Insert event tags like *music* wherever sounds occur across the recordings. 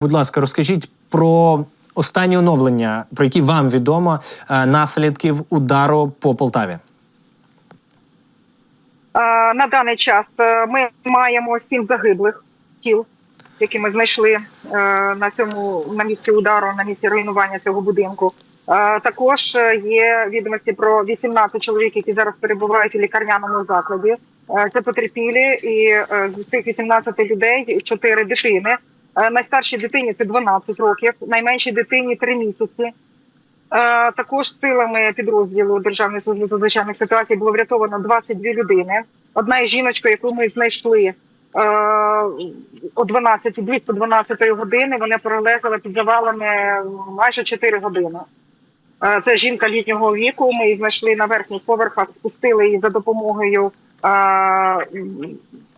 Будь ласка, розкажіть про останні оновлення, про які вам відомо е, наслідків удару по Полтаві. Е, На даний час е, ми маємо сім загиблих тіл, які ми знайшли на цьому на місці удару, на місці руйнування цього будинку. Також є відомості про 18 чоловік, які зараз перебувають у лікарняному закладі. Це потерпілі, і з цих 18 людей 4 дитини. Е, Найстаршій дитині це 12 років, найменшій дитині 3 місяці. Е, Також силами підрозділу Державної служби з ситуацій було врятовано 22 людини. Одна із жіночка, яку ми знайшли е, о 12, близько 12 години, вона пролежала під завалами майже 4 години. Це жінка літнього віку. Ми її знайшли на верхніх поверхах, спустили її за допомогою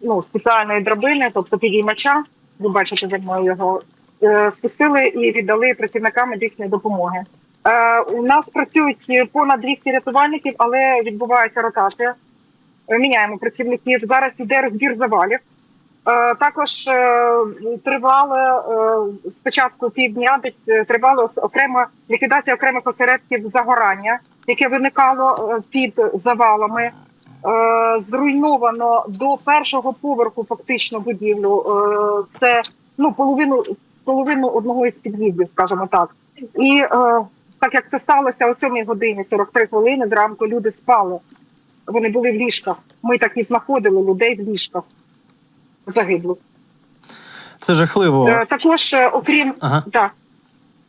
ну, спеціальної драбини, тобто підіймача. Ви бачите за мною його е, спустили і віддали працівникам медичної допомоги. Е, у нас працюють понад 200 рятувальників, але відбувається ротація. Е, Міняємо працівників. Зараз йде розбір завалів. Також тривала е, спочатку півдня, десь тривала окрема ліквідація окремих осередків загорання, яке виникало під завалами. Е, Зруйновано до першого поверху фактично будівлю. Е, Це ну половину половину одного із під'їздів, скажімо так. І е, так як це сталося о 7 годині 43 хвилини, зранку люди спали. Вони були в ліжках. Ми так і знаходили людей в ліжках загиблих. Це жахливо. Також, окрім Ага. так,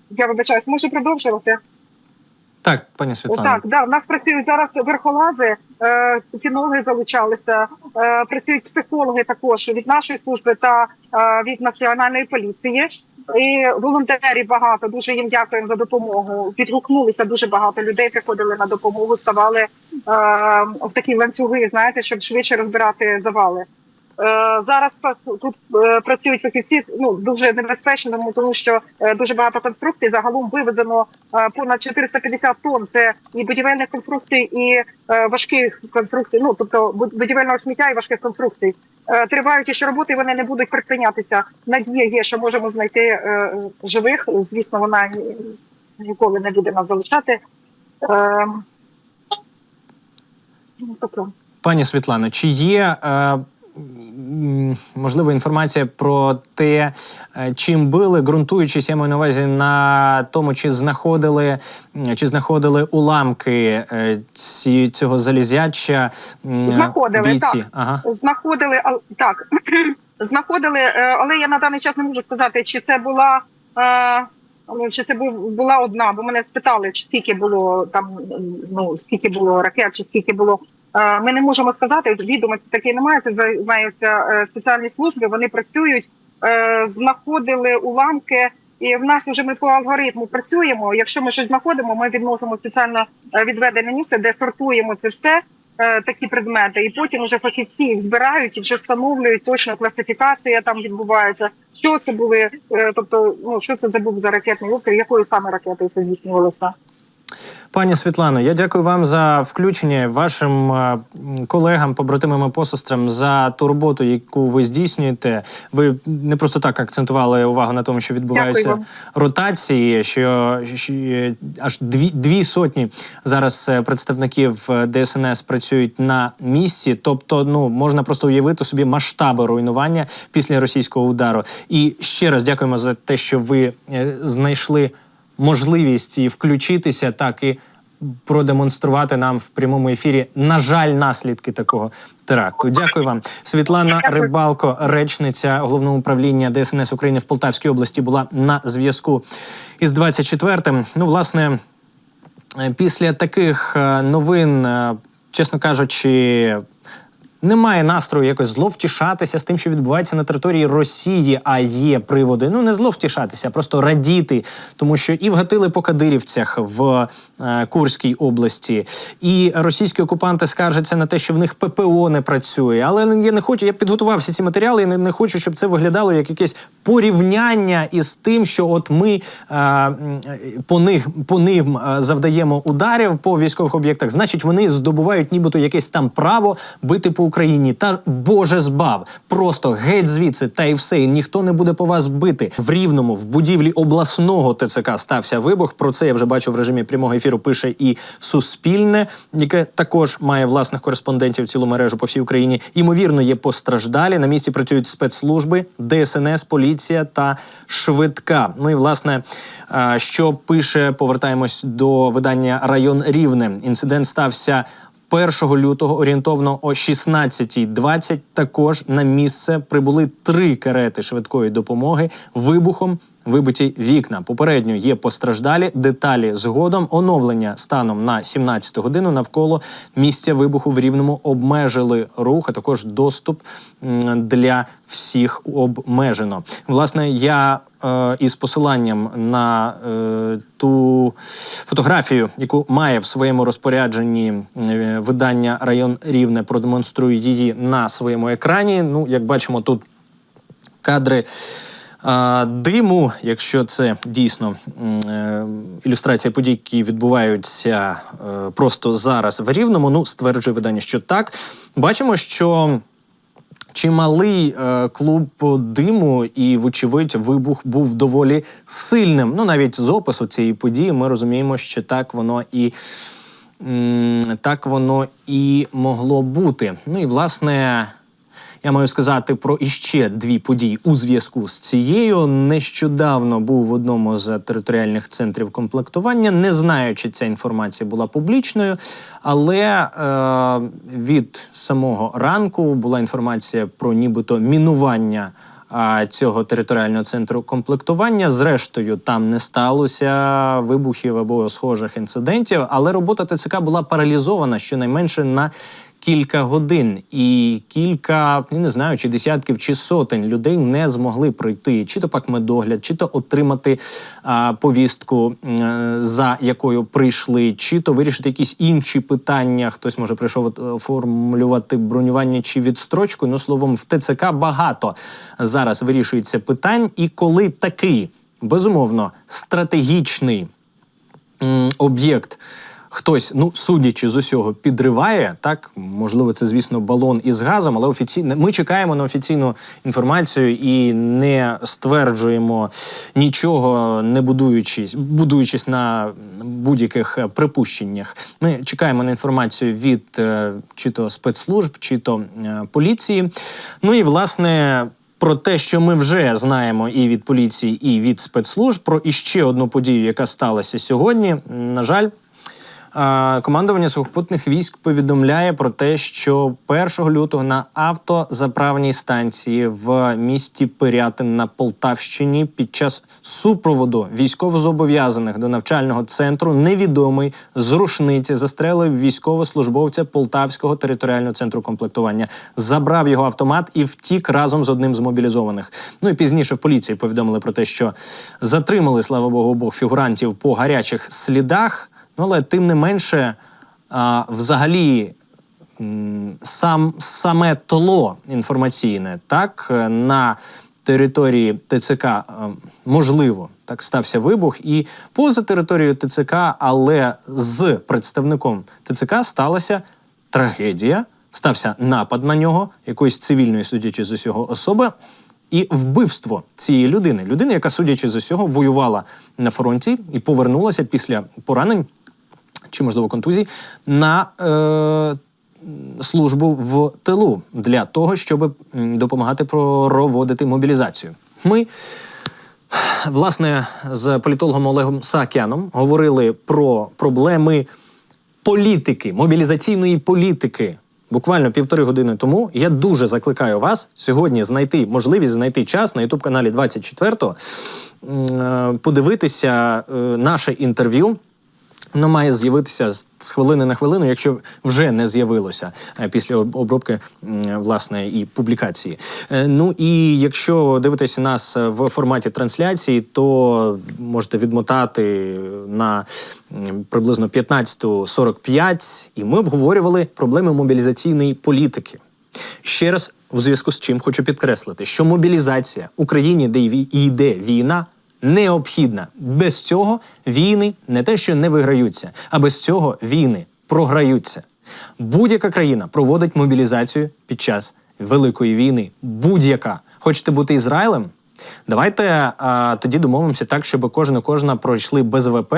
я вибачаюсь, можу продовжувати. Так, пані Світлана. Так, да, в нас працюють зараз верхолази, е, кінологи залучалися, е, працюють психологи також від нашої служби та е, від національної поліції. І волонтерів багато. Дуже їм дякуємо за допомогу. Відгукнулися дуже багато людей. Приходили на допомогу, ставали е, в такі ланцюги, знаєте, щоб швидше розбирати завали. Е, Зараз тут е, працюють фахівці ну дуже небезпечно, тому- що е, дуже багато конструкцій. Загалом вивезено е, понад 450 тонн. Це і будівельних конструкцій, і важких конструкцій. Ну тобто будівельного сміття і важких конструкцій. Тривають ще роботи, вони не будуть припинятися. Надія є, що можемо знайти живих. Звісно, вона ніколи не буде нас залишати. Е, ну. Пані Світлано, чи є можливо інформація про те, е, чим били, ґрунтуючись, я маю на увазі на тому, чи знаходили, чи знаходили уламки е, ці, цього залізяча Знаходили, бійці? так. Ага. знаходили так, *clears throat* знаходили, е, але я на даний час не можу сказати, чи це була. ну, Чи це був була одна? Бо мене спитали, чи скільки було там, ну скільки було ракет, чи скільки було. Е, Ми не можемо сказати. Відомості такі немає. Це займаються е, спеціальні служби. Вони працюють, е, знаходили уламки. І в нас вже ми по алгоритму працюємо. Якщо ми щось знаходимо, ми відносимо спеціально відведене місце, де сортуємо це все такі предмети, і потім вже фахівці їх збирають і вже встановлюють точно класифікація там відбувається. Що це були, тобто, ну що це за був за ракетний обстріл, якою саме ракетою це здійснювалося? Пані Світлано, я дякую вам за включення вашим е, колегам, побратимам і посестрам за ту роботу, яку ви здійснюєте. Ви не просто так акцентували увагу на тому, що відбуваються Дякую ротації, що, що е, аж дві, дві сотні зараз е, представників ДСНС працюють на місці. Тобто, ну можна просто уявити собі масштаби руйнування після російського удару. І ще раз дякуємо за те, що ви знайшли можливість і включитися, так і продемонструвати нам в прямому ефірі, на жаль, наслідки такого теракту. Дякую вам, Світлана Дякую. Рибалко, речниця головного управління ДСНС України в Полтавській області, була на зв'язку із 24-м. Ну, власне, е, після таких е, новин, е, чесно кажучи. Немає настрою якось зловтішатися з тим, що відбувається на території Росії, а є приводи. Ну не зловтішатися, а просто радіти, тому що і вгатили по Кадирівцях в е, Курській області, і російські окупанти скаржаться на те, що в них ППО не працює. Але я не хочу. Я підготував всі ці матеріали. і не, не хочу, щоб це виглядало як якесь порівняння із тим, що от ми е, по них по ним е, завдаємо ударів по військових об'єктах, значить вони здобувають нібито якесь там право бити по Україні. Та Боже збав, просто геть звідси, та й все. І ніхто не буде по вас бити. В рівному в будівлі обласного ТЦК стався вибух. Про це я вже бачу в режимі прямого ефіру. Пише і Суспільне, яке також має власних кореспондентів цілу мережу по всій Україні. Ймовірно, є постраждалі. На місці працюють спецслужби, ДСНС, поліція та швидка. Ну і власне, е, що пише, повертаємось до видання Район Рівне. Інцидент стався. 1 лютого орієнтовно о 16.20 також на місце прибули три карети швидкої допомоги вибухом. Вибиті вікна. Попередньо є постраждалі. Деталі згодом. Оновлення станом на 17 годину навколо місця вибуху в рівному обмежили рух, а також доступ для всіх обмежено. Власне, я е, із посиланням на е, ту фотографію, яку має в своєму розпорядженні видання район Рівне, продемонструю її на своєму екрані. Ну, як бачимо, тут кадри. Диму, якщо це дійсно е, ілюстрація подій, які відбуваються е, просто зараз в рівному, ну стверджує видання, що так. Бачимо, що чималий е, клуб диму, і, вочевидь, вибух був доволі сильним. Ну, навіть з опису цієї події ми розуміємо, що так воно і. Так воно і могло бути. Ну і власне, я маю сказати про іще дві події у зв'язку з цією. Нещодавно був в одному з територіальних центрів комплектування. Не знаю, чи ця інформація була публічною, але е, від самого ранку була інформація про нібито мінування. Цього територіального центру комплектування, зрештою, там не сталося вибухів або схожих інцидентів, але робота ТЦК була паралізована щонайменше на кілька годин, і кілька, не знаю, чи десятків, чи сотень людей не змогли пройти, чи то пак медогляд, чи то отримати а, повістку, за якою прийшли, чи то вирішити якісь інші питання. Хтось може прийшов от, оформлювати бронювання чи відстрочку. Ну словом, в ТЦК багато зараз вирішується питань, і коли такий безумовно стратегічний об'єкт. Хтось, ну судячи з усього, підриває так. Можливо, це звісно балон із газом, але офіційно ми чекаємо на офіційну інформацію і не стверджуємо нічого, не будуючись, будуючись на будь-яких е, припущеннях. Ми чекаємо на інформацію від е, чи то спецслужб, чи то е, поліції. Ну і власне. Про те, що ми вже знаємо і від поліції, і від спецслужб, про іще одну подію, яка сталася сьогодні. На жаль, Командування сухопутних військ повідомляє про те, що 1 лютого на автозаправній станції в місті Пирятин на Полтавщині під час супроводу військовозобов'язаних до навчального центру невідомий з рушниці застрелив військовослужбовця Полтавського територіального центру комплектування, забрав його автомат і втік разом з одним з мобілізованих. Ну і пізніше в поліції повідомили про те, що затримали, слава Богу, обох фігурантів по гарячих слідах. Ну, але тим не менше, а, взагалі, сам, саме тло інформаційне, так, е, на території ТЦК е, можливо, так стався вибух, і поза територією ТЦК, але з представником ТЦК сталася трагедія, стався напад на нього, якоїсь цивільної, судячи з усього особи. І вбивство цієї людини, людини, яка, судячи з усього, воювала на фронті і повернулася після поранень чи, можливо, контузій на е, службу в тилу для того, щоб допомагати проводити мобілізацію. Ми, власне, з політологом Олегом Саакяном говорили про проблеми політики, мобілізаційної політики. Буквально півтори години тому я дуже закликаю вас сьогодні знайти можливість знайти час на ютуб каналі 24-го, е, подивитися е, наше інтерв'ю. Воно має з'явитися з хвилини на хвилину, якщо вже не з'явилося е, після обробки власне і публікації. Е, Ну і якщо дивитися нас е, в форматі трансляції, то можете відмотати на приблизно 15.45, і ми обговорювали проблеми мобілізаційної політики. Ще раз в зв'язку з чим хочу підкреслити, що мобілізація Україні, де йде війна, необхідна. Без цього війни не те, що не виграються, а без цього війни програються. Будь-яка країна проводить мобілізацію під час великої війни. Будь-яка. Хочете бути Ізраїлем? Давайте а, тоді домовимося так, щоб кожен кожна пройшли без ВП.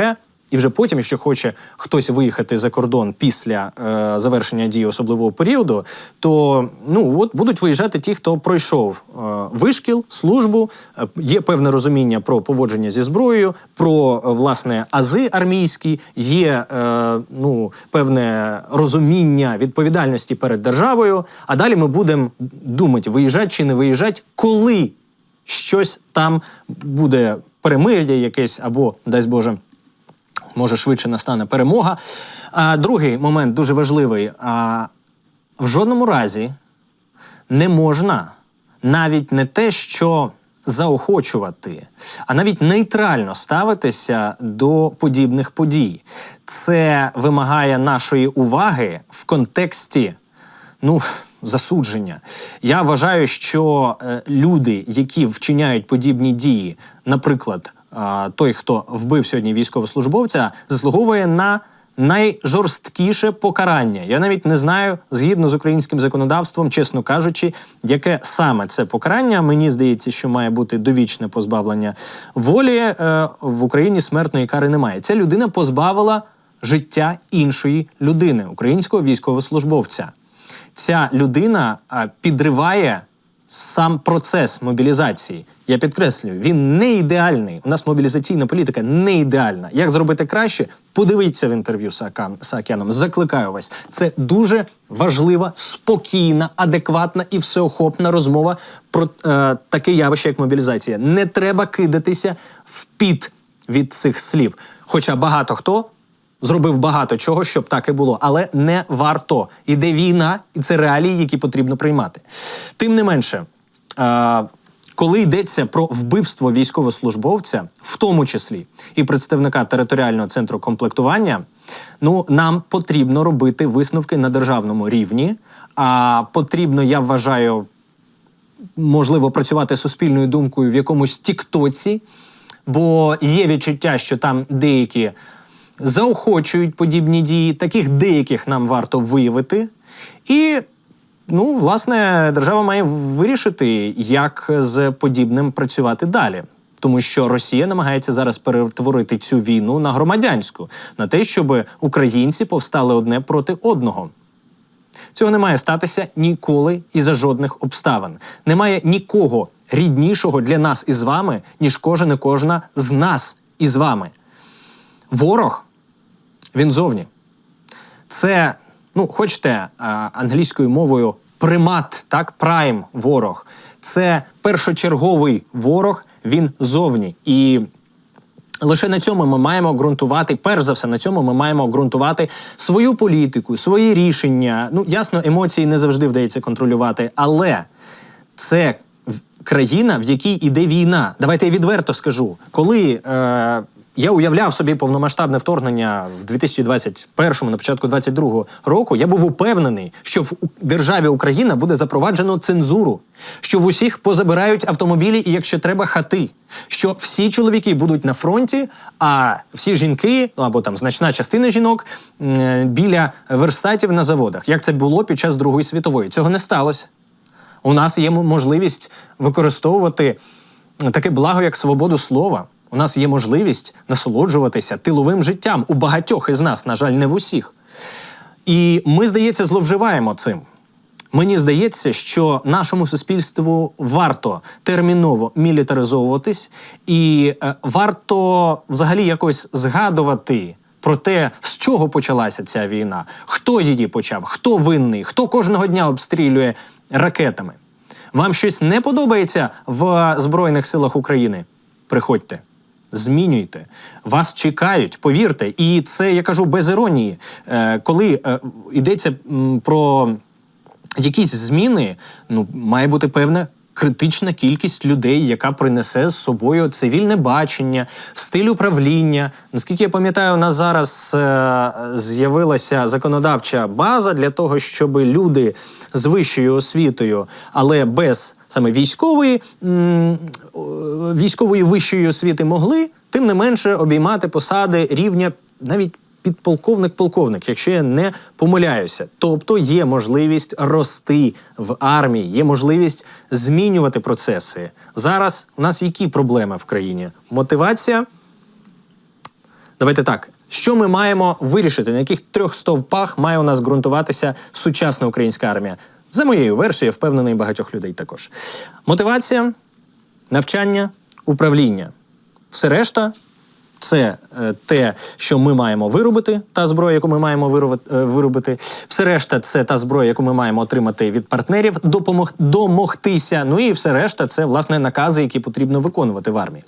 І вже потім, якщо хоче хтось виїхати за кордон після е, завершення дії особливого періоду, то ну от будуть виїжджати ті, хто пройшов е, вишкіл, службу, е, є певне розуміння про поводження зі зброєю, про е, власне ази армійські, є е, ну певне розуміння відповідальності перед державою. А далі ми будемо думати, виїжджати чи не виїжджати, коли щось там буде перемир'я якесь або дасть Боже може швидше настане перемога. А другий момент дуже важливий. А, в жодному разі не можна навіть не те, що заохочувати, а навіть нейтрально ставитися до подібних подій. Це вимагає нашої уваги в контексті. Ну, засудження. Я вважаю, що е, люди, які вчиняють подібні дії, наприклад, той, хто вбив сьогодні військовослужбовця, заслуговує на найжорсткіше покарання. Я навіть не знаю, згідно з українським законодавством, чесно кажучи, яке саме це покарання. Мені здається, що має бути довічне позбавлення волі. Е, в Україні смертної кари немає. Ця людина позбавила життя іншої людини, українського військовослужбовця ця людина підриває сам процес мобілізації. Я підкреслюю, він не ідеальний. У нас мобілізаційна політика не ідеальна. Як зробити краще? Подивіться в інтерв'ю з Саакяном. Закликаю вас. Це дуже важлива, спокійна, адекватна і всеохопна розмова про е, таке явище, як мобілізація. Не треба кидатися в піт від цих слів. Хоча багато хто зробив багато чого, щоб так і було, але не варто. Іде війна, і це реалії, які потрібно приймати. Тим не менше, е, коли йдеться про вбивство військовослужбовця, в тому числі і представника територіального центру комплектування, ну нам потрібно робити висновки на державному рівні. А потрібно, я вважаю, можливо працювати суспільною думкою в якомусь тіктоці, бо є відчуття, що там деякі заохочують подібні дії. Таких деяких нам варто виявити. І, ну, власне, держава має вирішити, як з подібним працювати далі. Тому що Росія намагається зараз перетворити цю війну на громадянську, на те, щоб українці повстали одне проти одного. Цього не має статися ніколи і за жодних обставин. Немає нікого ріднішого для нас із вами, ніж кожен і кожна з нас із вами. Ворог він зовні. Це, ну, хочете англійською мовою примат, так, прайм ворог. Це першочерговий ворог, він зовні. І Лише на цьому ми маємо ґрунтувати, перш за все, на цьому ми маємо ґрунтувати свою політику, свої рішення. Ну, ясно, емоції не завжди вдається контролювати, але це країна, в якій іде війна. Давайте я відверто скажу, коли. Е- я уявляв собі повномасштабне вторгнення в 2021, на початку 2022 року. Я був упевнений, що в державі Україна буде запроваджено цензуру, що в усіх позабирають автомобілі і, якщо треба, хати, що всі чоловіки будуть на фронті, а всі жінки, ну або там значна частина жінок біля верстатів на заводах. Як це було під час Другої світової? Цього не сталося. У нас є можливість використовувати таке благо, як свободу слова. У нас є можливість насолоджуватися тиловим життям у багатьох із нас, на жаль, не в усіх. І ми, здається, зловживаємо цим. Мені здається, що нашому суспільству варто терміново мілітаризовуватись, і е, варто взагалі якось згадувати про те, з чого почалася ця війна, хто її почав, хто винний, хто кожного дня обстрілює ракетами. Вам щось не подобається в Збройних силах України? Приходьте. Змінюйте, вас чекають, повірте, і це я кажу без іронії. Е, коли е, йдеться про якісь зміни, ну має бути певне критична кількість людей, яка принесе з собою цивільне бачення, стиль управління. Наскільки я пам'ятаю, у нас зараз е, з'явилася законодавча база для того, щоб люди з вищою освітою, але без саме військової, військової вищої освіти могли, тим не менше обіймати посади рівня навіть підполковник-полковник, якщо я не помиляюся. Тобто є можливість рости в армії, є можливість змінювати процеси. Зараз у нас які проблеми в країні? Мотивація. Давайте так. Що ми маємо вирішити? На яких трьох стовпах має у нас ґрунтуватися сучасна українська армія? За моєю версією, я впевнений багатьох людей також. Мотивація, навчання, управління. Все решта це е, те, що ми маємо виробити, та зброя, яку ми маємо е, виробити. Все решта це та зброя, яку ми маємо отримати від партнерів, допомог, домогтися. Ну і все решта це власне накази, які потрібно виконувати в армії.